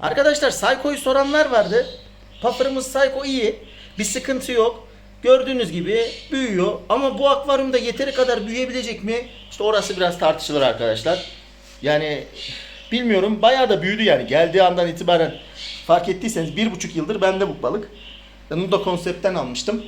Arkadaşlar Psycho'yu soranlar vardı. Puffer'ımız Psycho iyi. Bir sıkıntı yok. Gördüğünüz gibi büyüyor. Ama bu akvaryumda yeteri kadar büyüyebilecek mi? İşte orası biraz tartışılır arkadaşlar. Yani bilmiyorum. Bayağı da büyüdü yani. Geldiği andan itibaren fark ettiyseniz bir buçuk yıldır bende bu balık. Ben onu da konseptten almıştım.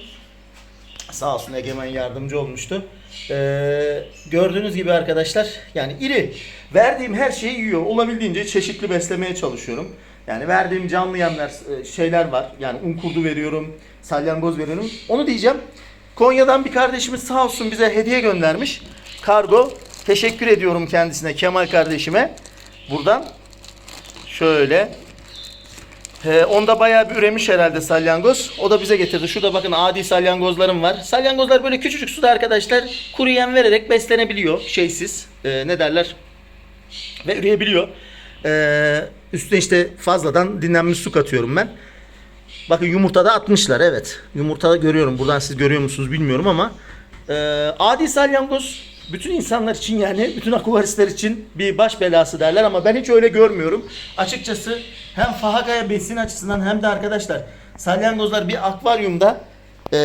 Sağ olsun Egemen yardımcı olmuştu. Ee, gördüğünüz gibi arkadaşlar yani iri. Verdiğim her şeyi yiyor. Olabildiğince çeşitli beslemeye çalışıyorum. Yani verdiğim canlı yemler e, şeyler var. Yani un kurdu veriyorum, salyangoz veriyorum. Onu diyeceğim. Konya'dan bir kardeşimiz sağ olsun bize hediye göndermiş. Kargo. Teşekkür ediyorum kendisine Kemal kardeşime. Buradan şöyle ee, onda bayağı bir üremiş herhalde salyangoz. O da bize getirdi. Şurada bakın adi salyangozlarım var. Salyangozlar böyle küçücük suda arkadaşlar kuru yem vererek beslenebiliyor. Şeysiz. Ee, ne derler? Ve üreyebiliyor. Ee, üstüne işte fazladan dinlenmiş su katıyorum ben. Bakın yumurtada atmışlar evet. Yumurta görüyorum. Buradan siz görüyor musunuz bilmiyorum ama e, adi salyangoz bütün insanlar için yani bütün akvaryumlar için bir baş belası derler ama ben hiç öyle görmüyorum. Açıkçası hem Fahakaya besin açısından hem de arkadaşlar salyangozlar bir akvaryumda e,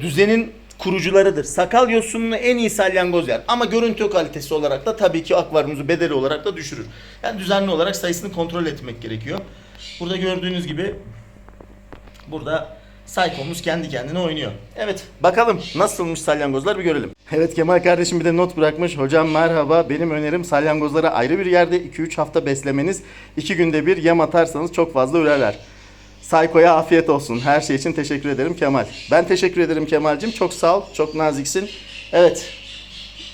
düzenin kurucularıdır. Sakal yosununu en iyi salyangoz yer. Ama görüntü kalitesi olarak da tabii ki akvaryumumuzu bedeli olarak da düşürür. Yani düzenli olarak sayısını kontrol etmek gerekiyor. Burada gördüğünüz gibi Burada Psycho'muz kendi kendine oynuyor. Evet bakalım nasılmış salyangozlar bir görelim. Evet Kemal kardeşim bir de not bırakmış. Hocam merhaba benim önerim salyangozlara ayrı bir yerde 2-3 hafta beslemeniz. 2 günde bir yem atarsanız çok fazla ürerler. Psycho'ya afiyet olsun. Her şey için teşekkür ederim Kemal. Ben teşekkür ederim Kemal'cim. Çok sağ ol. Çok naziksin. Evet.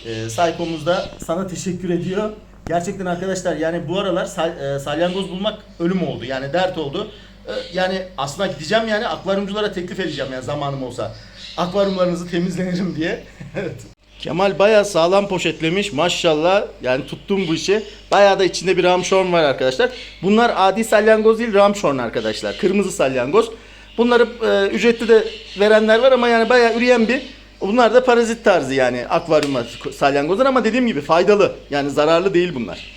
Ee, Psycho'muz da sana teşekkür ediyor. Gerçekten arkadaşlar yani bu aralar sal- e, salyangoz bulmak ölüm oldu. Yani dert oldu. Ee, yani aslında gideceğim yani akvaryumculara teklif edeceğim yani zamanım olsa. Akvaryumlarınızı temizlenirim diye. evet. Kemal bayağı sağlam poşetlemiş maşallah. Yani tuttum bu işi. Bayağı da içinde bir ramşorn var arkadaşlar. Bunlar adi salyangoz değil ramşorn arkadaşlar. Kırmızı salyangoz. Bunları e, ücretli de verenler var ama yani bayağı üreyen bir Bunlar da parazit tarzı yani akvaryum salyangozlar ama dediğim gibi faydalı. Yani zararlı değil bunlar.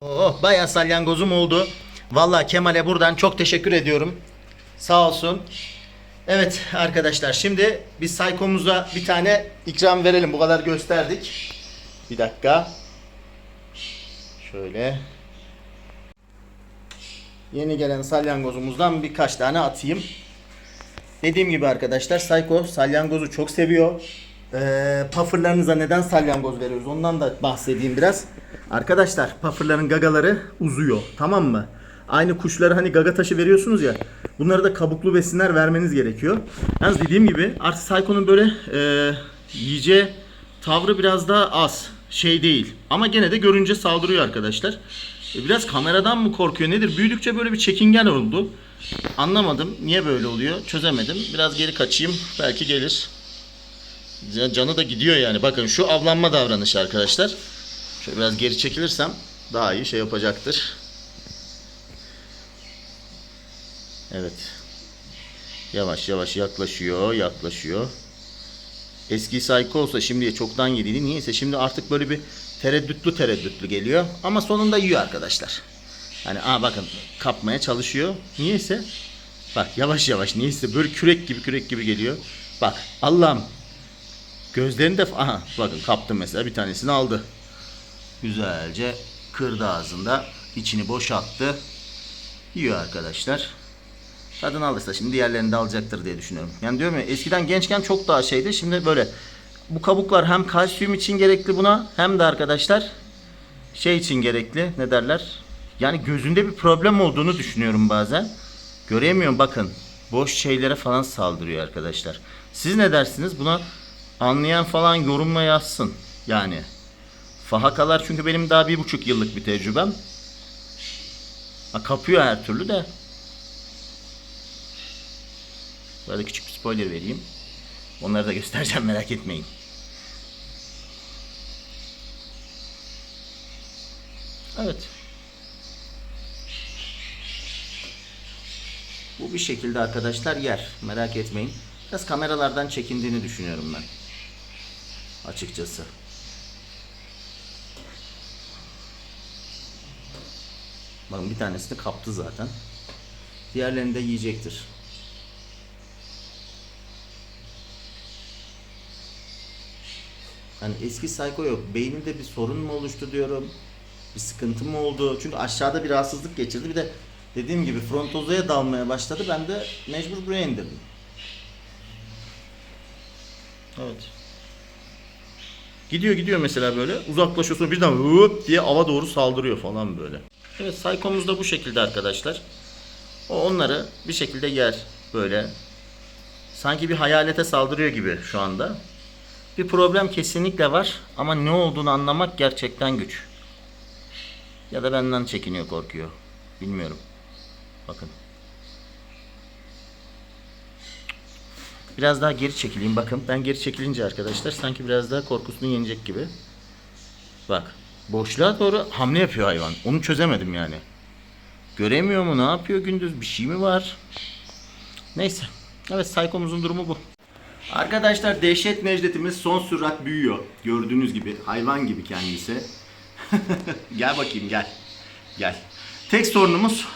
Oh bayağı salyangozum oldu. Vallahi Kemal'e buradan çok teşekkür ediyorum. Sağ olsun. Evet arkadaşlar şimdi biz Sayko'muza bir tane ikram verelim. Bu kadar gösterdik. Bir dakika. Şöyle. Yeni gelen salyangozumuzdan birkaç tane atayım. Dediğim gibi arkadaşlar Psycho salyangozu çok seviyor. Ee, pufferlarınıza neden salyangoz veriyoruz ondan da bahsedeyim biraz. Arkadaşlar pufferların gagaları uzuyor tamam mı? Aynı kuşlara hani gaga taşı veriyorsunuz ya. Bunlara da kabuklu besinler vermeniz gerekiyor. Yalnız dediğim gibi artık Psycho'nun böyle e, yiyeceği tavrı biraz daha az. Şey değil. Ama gene de görünce saldırıyor arkadaşlar. E, Biraz kameradan mı korkuyor nedir? Büyüdükçe böyle bir çekingen oldu. Anlamadım. Niye böyle oluyor? Çözemedim. Biraz geri kaçayım. Belki gelir. Can- Canı da gidiyor yani. Bakın şu avlanma davranışı arkadaşlar. Şöyle biraz geri çekilirsem daha iyi şey yapacaktır. Evet. Yavaş yavaş yaklaşıyor, yaklaşıyor. Eski Psycho olsa şimdiye çoktan yediydi. Niyeyse şimdi artık böyle bir tereddütlü tereddütlü geliyor. Ama sonunda yiyor arkadaşlar. Hani aa bakın kapmaya çalışıyor. Niyeyse bak yavaş yavaş niyeyse böyle kürek gibi kürek gibi geliyor. Bak Allah'ım gözlerini de aha bakın kaptım mesela bir tanesini aldı. Güzelce kırdı ağzında içini boşalttı. Yiyor arkadaşlar. Tadını alırsa şimdi diğerlerini de alacaktır diye düşünüyorum. Yani diyorum ya eskiden gençken çok daha şeydi. Şimdi böyle bu kabuklar hem kalsiyum için gerekli buna hem de arkadaşlar şey için gerekli ne derler? Yani gözünde bir problem olduğunu düşünüyorum bazen. Göremiyorum bakın. Boş şeylere falan saldırıyor arkadaşlar. Siz ne dersiniz? Buna anlayan falan yorumla yazsın. Yani. Fahakalar çünkü benim daha bir buçuk yıllık bir tecrübem. Ha, kapıyor her türlü de. Bu arada küçük bir spoiler vereyim. Onları da göstereceğim merak etmeyin. Evet. Bu bir şekilde arkadaşlar yer. Merak etmeyin. Biraz kameralardan çekindiğini düşünüyorum ben. Açıkçası. Bakın bir tanesini kaptı zaten. Diğerlerini de yiyecektir. Hani eski sayko yok. Beyninde bir sorun mu oluştu diyorum. Bir sıkıntı mı oldu? Çünkü aşağıda bir rahatsızlık geçirdi. Bir de dediğim gibi frontozoya dalmaya başladı. Ben de mecbur buraya indirdim. Evet. Gidiyor gidiyor mesela böyle uzaklaşıyorsun birden hop diye ava doğru saldırıyor falan böyle. Evet saykomuz da bu şekilde arkadaşlar. O onları bir şekilde yer böyle. Sanki bir hayalete saldırıyor gibi şu anda. Bir problem kesinlikle var ama ne olduğunu anlamak gerçekten güç. Ya da benden çekiniyor, korkuyor. Bilmiyorum. Bakın. Biraz daha geri çekileyim bakın. Ben geri çekilince arkadaşlar sanki biraz daha korkusunu yenecek gibi. Bak. Boşluğa doğru hamle yapıyor hayvan. Onu çözemedim yani. Göremiyor mu? Ne yapıyor gündüz? Bir şey mi var? Neyse. Evet saykomuzun durumu bu. Arkadaşlar dehşet Necdet'imiz son sürat büyüyor. Gördüğünüz gibi hayvan gibi kendisi. gel bakayım gel. Gel. Tek sorunumuz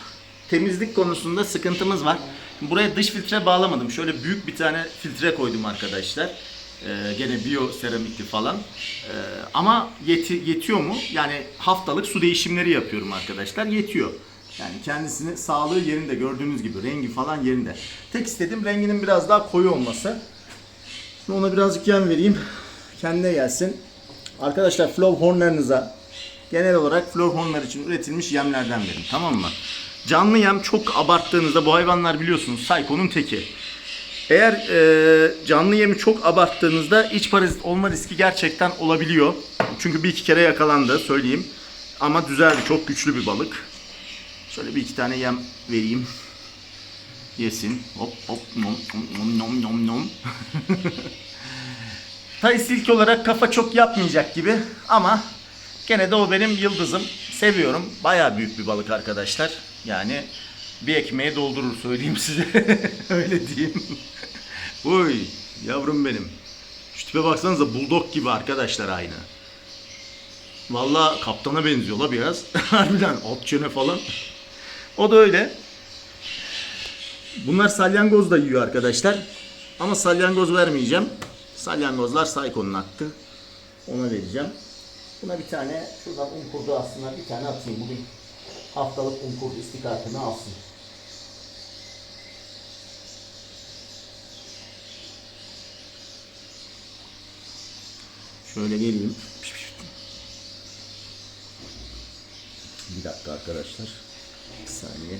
temizlik konusunda sıkıntımız var. Buraya dış filtre bağlamadım. Şöyle büyük bir tane filtre koydum arkadaşlar. Ee, gene biyo seramikli falan. Ee, ama yeti, yetiyor mu? Yani haftalık su değişimleri yapıyorum arkadaşlar. Yetiyor. Yani kendisini sağlığı yerinde gördüğünüz gibi rengi falan yerinde. Tek istediğim renginin biraz daha koyu olması. Şimdi ona birazcık yem vereyim. Kendine gelsin. Arkadaşlar flow hornlarınıza genel olarak flow hornlar için üretilmiş yemlerden verin. Tamam mı? Canlı yem çok abarttığınızda bu hayvanlar biliyorsunuz saykonun teki. Eğer e, canlı yemi çok abarttığınızda iç parazit olma riski gerçekten olabiliyor. Çünkü bir iki kere yakalandı söyleyeyim. Ama düzeldi. Çok güçlü bir balık. Şöyle bir iki tane yem vereyim. Yesin. Hop hop nom nom nom nom nom. Tay silk olarak kafa çok yapmayacak gibi ama gene de o benim yıldızım. Seviyorum. Bayağı büyük bir balık arkadaşlar. Yani bir ekmeğe doldurur söyleyeyim size. Öyle diyeyim. Oy yavrum benim. Şu tipe baksanıza bulldog gibi arkadaşlar aynı. Vallahi kaptana benziyor la biraz. Harbiden alt çene falan. O da öyle. Bunlar salyangoz da yiyor arkadaşlar. Ama salyangoz vermeyeceğim. Salyangozlar Sayko'nun hakkı. Ona vereceğim. Buna bir tane şuradan un kurdu aslında bir tane atayım. Bugün haftalık un kurdu istikakını alsın. Şöyle geleyim. Bir dakika arkadaşlar. Bir saniye.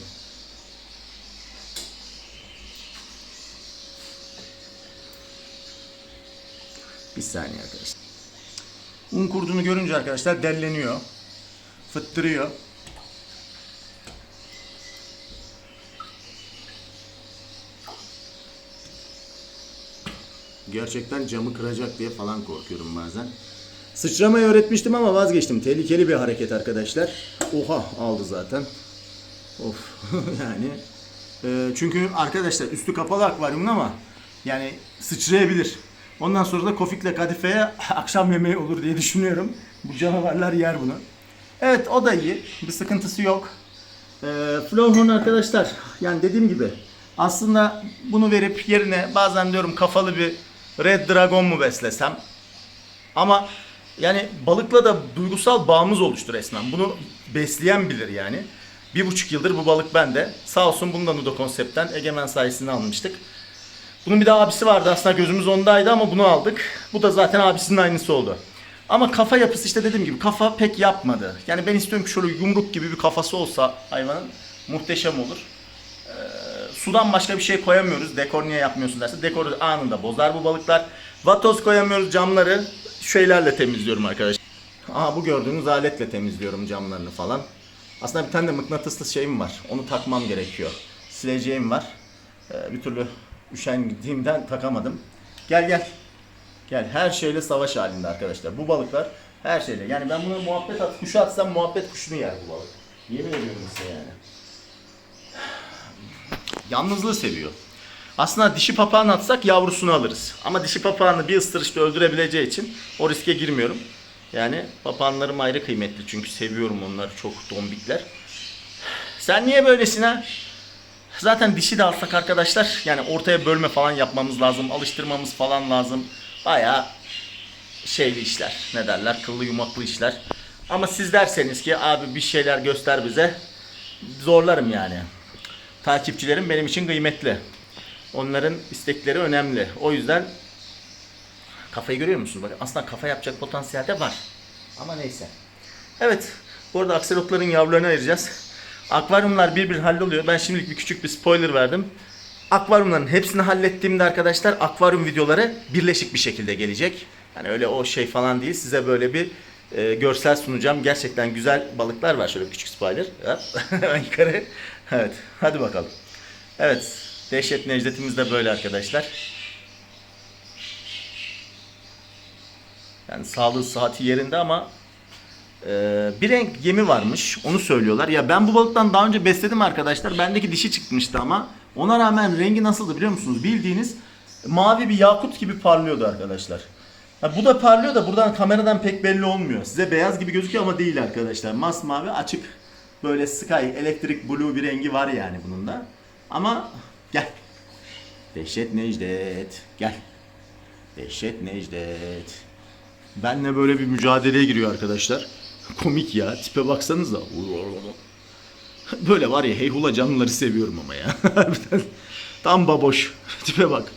Bir saniye arkadaşlar. Un kurduğunu görünce arkadaşlar delleniyor. Fıttırıyor. Gerçekten camı kıracak diye falan korkuyorum bazen. Sıçramayı öğretmiştim ama vazgeçtim. Tehlikeli bir hareket arkadaşlar. Oha aldı zaten. Of yani. Ee, çünkü arkadaşlar üstü kapalı akvaryumun ama yani sıçrayabilir. Ondan sonra da Kofik'le Kadife'ye akşam yemeği olur diye düşünüyorum. Bu canavarlar yer bunu. Evet o da iyi. Bir sıkıntısı yok. Ee, Flowhorn arkadaşlar yani dediğim gibi aslında bunu verip yerine bazen diyorum kafalı bir Red Dragon mu beslesem ama yani balıkla da duygusal bağımız oluştu resmen. Bunu besleyen bilir yani. Bir buçuk yıldır bu balık bende. Sağ olsun bunu da Nudo Konsept'ten Egemen sayesinde almıştık. Bunun bir de abisi vardı aslında gözümüz ondaydı ama bunu aldık. Bu da zaten abisinin aynısı oldu. Ama kafa yapısı işte dediğim gibi kafa pek yapmadı. Yani ben istiyorum ki şöyle yumruk gibi bir kafası olsa hayvanın muhteşem olur. Ee, sudan başka bir şey koyamıyoruz. Dekor niye yapmıyorsun derse dekoru anında bozar bu balıklar. Vatoz koyamıyoruz camları şeylerle temizliyorum arkadaşlar. Aha bu gördüğünüz aletle temizliyorum camlarını falan. Aslında bir tane de mıknatıslı şeyim var. Onu takmam gerekiyor. Sileceğim var. Ee, bir türlü üşendiğimden takamadım. Gel gel. Gel her şeyle savaş halinde arkadaşlar. Bu balıklar her şeyle. Yani ben buna muhabbet at, kuşu atsam muhabbet kuşunu yer bu balık. Yemin ediyorum size yani. Yalnızlığı seviyor. Aslında dişi papağan atsak yavrusunu alırız. Ama dişi papağanı bir ısırışta öldürebileceği için o riske girmiyorum. Yani papağanlarım ayrı kıymetli çünkü seviyorum onları çok dombikler. Sen niye böylesin ha? Zaten dişi de alsak arkadaşlar yani ortaya bölme falan yapmamız lazım. Alıştırmamız falan lazım. Bayağı şeyli işler. Ne derler? Kıllı yumaklı işler. Ama siz derseniz ki abi bir şeyler göster bize. Zorlarım yani. Takipçilerim benim için kıymetli. Onların istekleri önemli. O yüzden kafayı görüyor musunuz? Bakın aslında kafa yapacak potansiyel de var. Ama neyse. Evet. Bu arada akselotların yavrularını ayıracağız. Akvaryumlar bir bir halloluyor. Ben şimdilik bir küçük bir spoiler verdim. Akvaryumların hepsini hallettiğimde arkadaşlar akvaryum videoları birleşik bir şekilde gelecek. Yani öyle o şey falan değil. Size böyle bir e, görsel sunacağım. Gerçekten güzel balıklar var. Şöyle küçük spoiler. Hemen yukarı. Evet. Hadi bakalım. Evet. Dehşet Necdet'imiz de böyle arkadaşlar. Yani sağlığı sıhhati yerinde ama ee, bir renk yemi varmış. Onu söylüyorlar. Ya ben bu balıktan daha önce besledim arkadaşlar. Bendeki dişi çıkmıştı ama ona rağmen rengi nasıldı biliyor musunuz? Bildiğiniz mavi bir yakut gibi parlıyordu arkadaşlar. Ha, bu da parlıyor da buradan kameradan pek belli olmuyor. Size beyaz gibi gözüküyor ama değil arkadaşlar. Masmavi açık böyle sky elektrik blue bir rengi var yani bunun da. Ama gel. Dehşet Necdet. Gel. Dehşet Necdet. Benle böyle bir mücadeleye giriyor arkadaşlar. Komik ya. Tipe baksanıza. Böyle var ya heyhula canlıları seviyorum ama ya. Tam baboş. Tipe bak.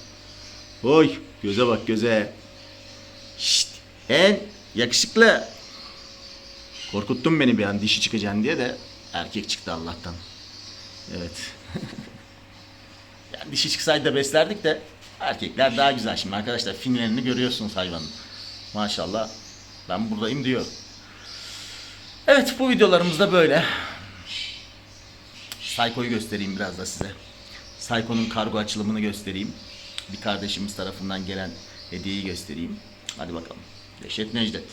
Oy. Göze bak göze. Şşt. En yakışıklı. Korkuttun beni bir an dişi çıkacaksın diye de erkek çıktı Allah'tan. Evet. yani dişi çıksaydı da beslerdik de erkekler daha güzel şimdi arkadaşlar finlerini görüyorsunuz hayvanın. Maşallah ben buradayım diyor. Evet bu videolarımız da böyle. Psycho'yu göstereyim biraz da size. Psycho'nun kargo açılımını göstereyim. Bir kardeşimiz tarafından gelen hediyeyi göstereyim. Hadi bakalım. Dehşet Necdet.